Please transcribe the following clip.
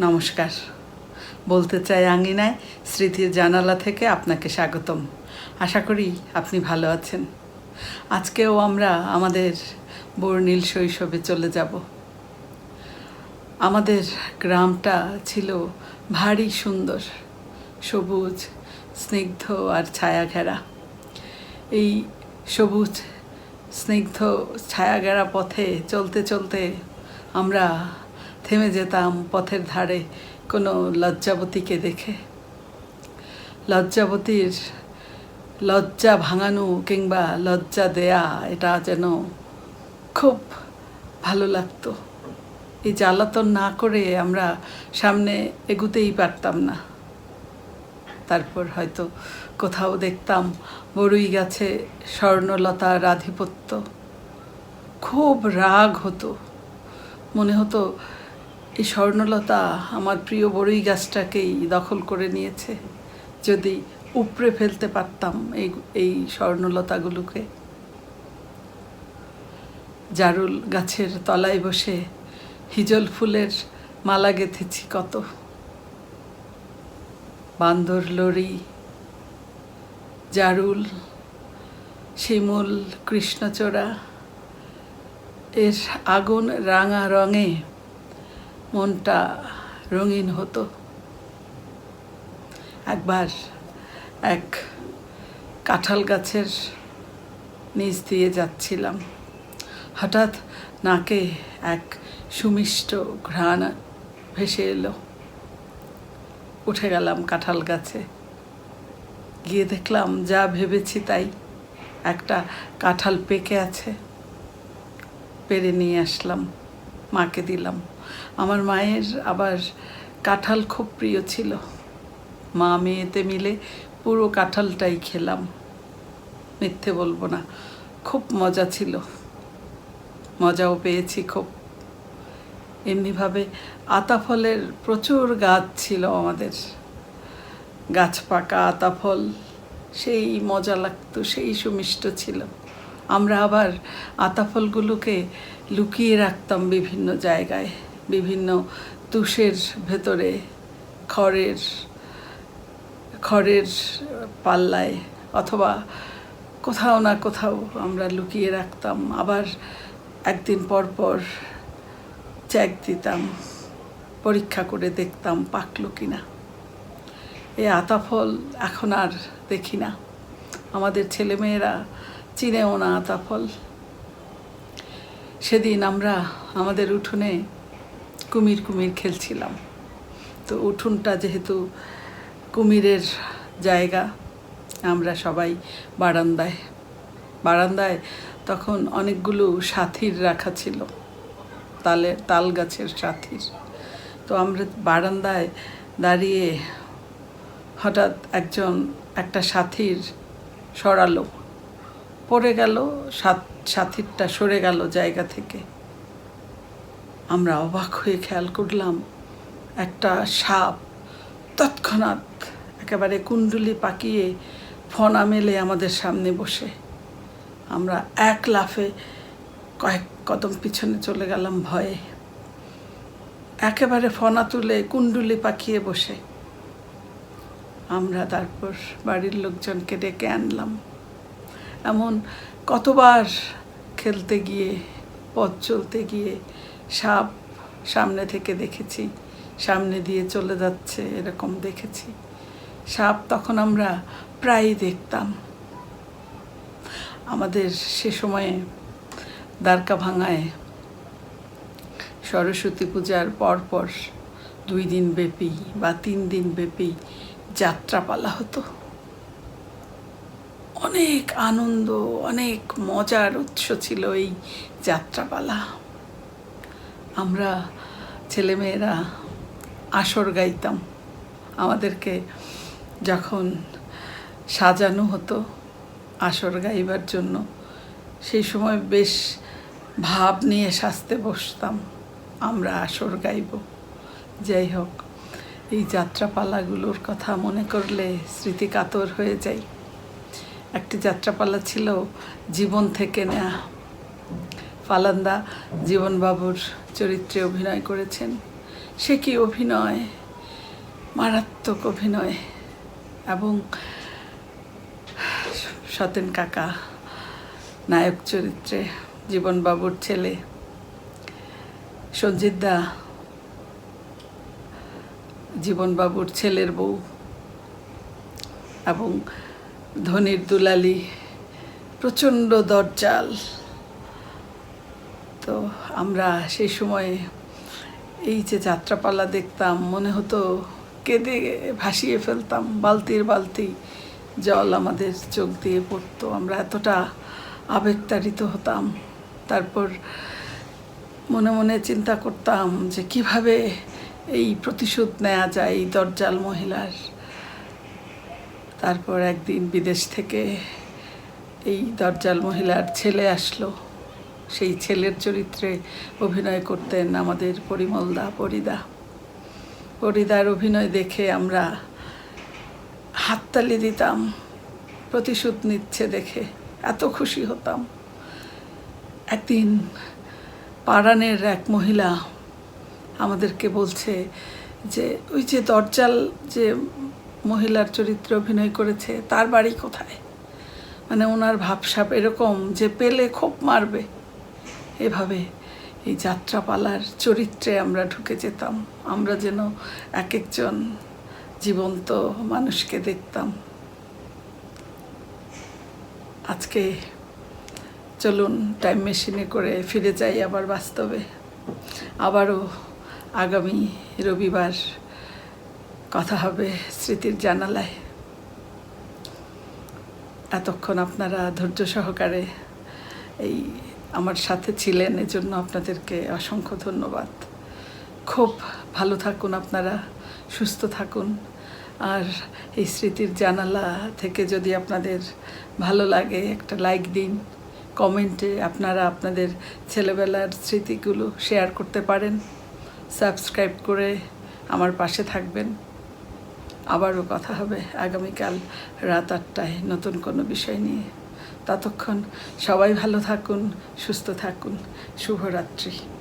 নমস্কার। বলতে চাই আঙ্গিনায় স্মৃতির জানালা থেকে আপনাকে স্বাগতম। আশা করি আপনি ভালো আছেন। আজকেও আমরা আমাদের বর্ণিল শৈশবে চলে যাব। আমাদের গ্রামটা ছিল ভারী সুন্দর, সবুজ, স্নিগ্ধ আর ছায়া ঘেরা এই সবুজ, স্নিগ্ধ ছায়া ঘেরা পথে চলতে চলতে আমরা থেমে যেতাম পথের ধারে কোনো লজ্জাবতীকে দেখে। লজ্জাবতীর লজ্জা ভাঙানো কিংবা লজ্জা দেয়া, এটা যেন খুব ভালো লাগতো। এই জ্বালাতন না করে আমরা সামনে এগুতেই পারতাম না। তারপর হয়তো কোথাও দেখতাম বড়ুই গাছে স্বর্ণলতার আধিপত্য। খুব রাগ হতো। মনে হতো এই স্বর্ণলতা আমার প্রিয় বড়ই গাছটাকেই দখল করে নিয়েছে। যদি উপড়ে ফেলতে পারতাম এই এই স্বর্ণলতাগুলোকে। জারুল গাছের তলায় বসে হিজল ফুলের মালা গেঁথেছি কত। বান্দর লড়ি, জারুল, শিমুল, কৃষ্ণচূড়া, এর আগুন রাঙা রঙে মনটা রঙিন হতো। একবার এক কাঁঠাল গাছের নিচ দিয়ে যাচ্ছিলাম। হঠাৎ নাকে এক সুমিষ্ট ঘ্রাণ ভেসে এলো। উঠে গেলাম কাঁঠাল গাছে। গিয়ে দেখলাম, যা ভেবেছি তাই। একটা কাঁঠাল পেকে আছে। পেরে নিয়ে আসলাম, মাকে দিলাম। আমার মায়ের আবার কাঁঠাল খুব প্রিয় ছিল। মা মেয়েতে মিলে পুরো কাঁঠালটাই খেলাম। মিথ্যে বলব না, খুব মজা ছিল। মজাও পেয়েছি খুব। এমনিভাবে আতা ফলের প্রচুর গাছ ছিল আমাদের। গাছ পাকা আতা ফল সেই মজা লাগতো, সেই সুমিষ্ট ছিল। আমরা আবার আতা ফলগুলোকে লুকিয়ে রাখতাম বিভিন্ন জায়গায়। বিভিন্ন তুষের ভেতরে, খড়ের খড়ের পাল্লায় অথবা কোথাও না কোথাও আমরা লুকিয়ে রাখতাম। আবার একদিন পর পর চেক দিতাম, পরীক্ষা করে দেখতাম পাকলো কিনা। এই আতা ফল এখন আর দেখি না। আমাদের ছেলেমেয়েরা চিনেও না আতা ফল সেদিন আমরা আমাদের উঠোনে কুমির কুমির খেলছিলাম। তো উঠোনটা যেহেতু কুমিরের জায়গা, আমরা সবাই বারান্দায় বারান্দায় তখন অনেকগুলো সাথীর রাখা ছিল, তালে, তাল গাছের সাথীর। তো আমরা বারান্দায় দাঁড়িয়ে হঠাৎ একজন, একটা সাথীর সরালো, পড়ে গেল সাথীরটা সরে গেল জায়গা থেকে। আমরা অবাক হয়ে খেয়াল করলাম, একটা সাপ তৎক্ষণাৎ একেবারে কুণ্ডুলি পাকিয়ে ফনা মেলে আমাদের সামনে বসে। আমরা এক লাফে কয়েক কদম পিছনে চলে গেলাম ভয়ে। একেবারে ফনা তুলে কুণ্ডুলি পাকিয়ে বসে। আমরা তারপর বাড়ির লোকজনকে ডেকে আনলাম। এমন কতবার খেলতে গিয়ে, পথ চলতে গিয়ে সাপ সামনে থেকে দেখেছি, সামনে দিয়ে চলে যাচ্ছে এরকম দেখেছি। সাপ তখন আমরা প্রায়ই দেখতাম। আমাদের সে সময়ে দ্বারকা ভাঙায় সরস্বতী পূজার পরপর দুই দিন ব্যাপী বা তিন দিন ব্যাপী যাত্রাপালা হতো। অনেক আনন্দ, অনেক মজার উৎস ছিল এই যাত্রাপালা। আমরা ছেলেমেয়েরা আসর গাইতাম। আমাদেরকে যখন সাজানো হতো আসর গাইবার জন্য, সেই সময় বেশ ভাব নিয়ে সাজতে বসতাম, আমরা আসর গাইব। যাই হোক, এই যাত্রাপালাগুলোর কথা মনে করলে স্মৃতি কাতর হয়ে যায়। একটি যাত্রাপালা ছিল জীবন থেকে নেয়া। ফালান্দা জীবনবাবুর চরিত্রে অভিনয় করেছেন। সে কি অভিনয়? মারাত্মক অভিনয়। এবং সতেন কাকা, নায়ক চরিত্রে জীবনবাবুর ছেলে। সঞ্জিত দা, জীবনবাবুর ছেলের বউ। এবং ধনির দুলালি, প্রচণ্ড দরজাল। তো আমরা সেই সময়ে এই যে যাত্রাপালা দেখতাম, মনে হতো কেঁদে ভাসিয়ে ফেলতাম, বালতির বালতি, জল আমাদের চোখ দিয়ে পড়তো। আমরা এতটা আবেগতাড়িত হতাম। তারপর মনে মনে চিন্তা করতাম যে কীভাবে এই প্রতিশোধ নেওয়া যায় এই দরজাল মহিলার। তারপর একদিন বিদেশ থেকে এই দরজাল মহিলার ছেলে আসলো। সেই ছেলের চরিত্রে অভিনয় করতেন আমাদের পরিমলদা পরিদা। পরিদার অভিনয় দেখে আমরা হাততালি দিতাম, প্রতিশোধ নিচ্ছে দেখে, এত খুশি হতাম। একদিন পাড়ানের এক মহিলা আমাদেরকে বলছে যে, ওই যে দরজাল যে মহিলার চরিত্রে অভিনয় করেছে, তার বাড়ি কোথায়? মানে ওনার ভাবসাপ এরকম যে পেলে খুব মারবে। এভাবে এই যাত্রাপালার চরিত্রে আমরা ঢুকে যেতাম। আমরা যেন এক একজন জীবন্ত মানুষকে দেখতাম। আজকে চলুন টাইম মেশিনে করে ফিরে যাই আবার বাস্তবে। আবারও আগামী রবিবার কথা হবে স্মৃতির জানালায়। এতক্ষণ আপনারা ধৈর্য সহকারে এই আমার সাথে ছিলেন, এজন্য আপনাদেরকে অসংখ্য ধন্যবাদ। খুব ভালো থাকুন আপনারা, সুস্থ থাকুন। আর এই স্মৃতির জানালা থেকে যদি আপনাদের ভালো লাগে, একটা লাইক দিন। কমেন্টে আপনারা আপনাদের ছেলেবেলার স্মৃতিগুলো শেয়ার করতে পারেন। সাবস্ক্রাইব করে আমার পাশে থাকবেন। আবারও কথা হবে আগামীকাল রাত আটটায় নতুন কোনো বিষয় নিয়ে। ততক্ষণ সবাই ভালো থাকুন সুস্থ থাকুন। শুভরাত্রি।